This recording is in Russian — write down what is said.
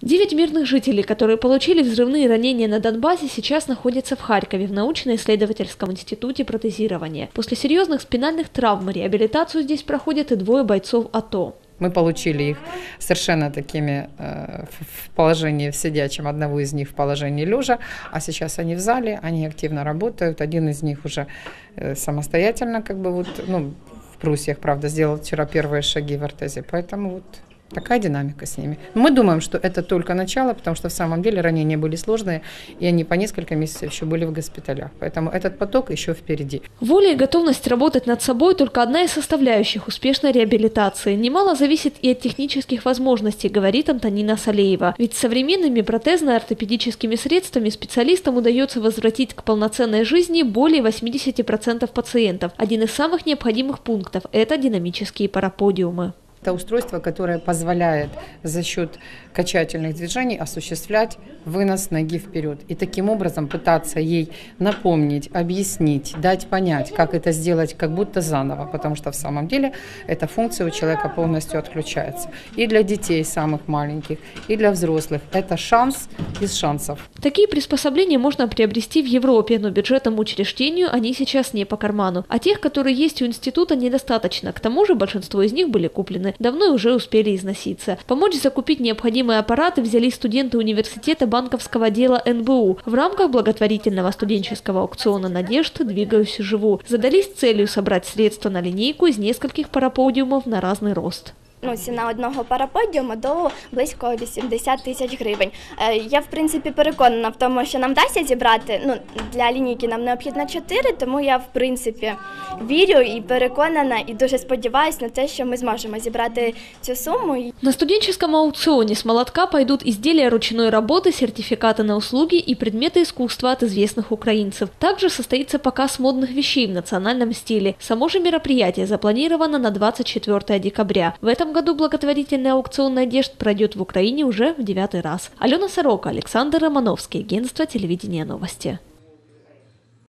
Девять мирных жителей, которые получили взрывные ранения на Донбассе, сейчас находятся в Харькове в научно-исследовательском институте протезирования. После серьезных спинальных травм реабилитацию здесь проходят и двое бойцов АТО. Мы получили их совершенно такими э, в положении в сидячем, одного из них в положении лежа, а сейчас они в зале, они активно работают. Один из них уже э, самостоятельно, как бы вот, ну, в Прусиях, правда, сделал вчера первые шаги в ортезе. Поэтому вот Такая динамика с ними. Мы думаем, что это только начало, потому что в самом деле ранения были сложные, и они по несколько месяцев еще были в госпиталях. Поэтому этот поток еще впереди. Воля и готовность работать над собой – только одна из составляющих успешной реабилитации. Немало зависит и от технических возможностей, говорит Антонина Салеева. Ведь современными протезно-ортопедическими средствами специалистам удается возвратить к полноценной жизни более 80% пациентов. Один из самых необходимых пунктов – это динамические параподиумы. Это устройство, которое позволяет за счет качательных движений осуществлять вынос ноги вперед. И таким образом пытаться ей напомнить, объяснить, дать понять, как это сделать как будто заново, потому что в самом деле эта функция у человека полностью отключается. И для детей самых маленьких, и для взрослых. Это шанс из шансов. Такие приспособления можно приобрести в Европе, но бюджетному учреждению они сейчас не по карману. А тех, которые есть у института, недостаточно. К тому же большинство из них были куплены давно уже успели износиться. Помочь закупить необходимые аппараты взяли студенты университета банковского дела НБУ. В рамках благотворительного студенческого аукциона «Надежд. Двигаюсь живу» задались целью собрать средства на линейку из нескольких параподиумов на разный рост ну, ціна одного параподіуму до близько 80 тисяч гривень. Е, я, в принципі, переконана в тому, що нам вдасться зібрати. Ну, для лінійки нам необхідно 4, тому я, в принципі, вірю і переконана, і дуже сподіваюся на те, що ми зможемо зібрати цю сумму. На студенческом аукционе с молотка пойдут изделия ручной работы, сертификаты на услуги и предметы искусства от известных украинцев. Также состоится показ модных вещей в национальном стиле. Само же мероприятие запланировано на 24 декабря. В этом этом году благотворительный аукцион «Надежд» пройдет в Украине уже в девятый раз. Алена Сорока, Александр Романовский, агентство телевидения новости.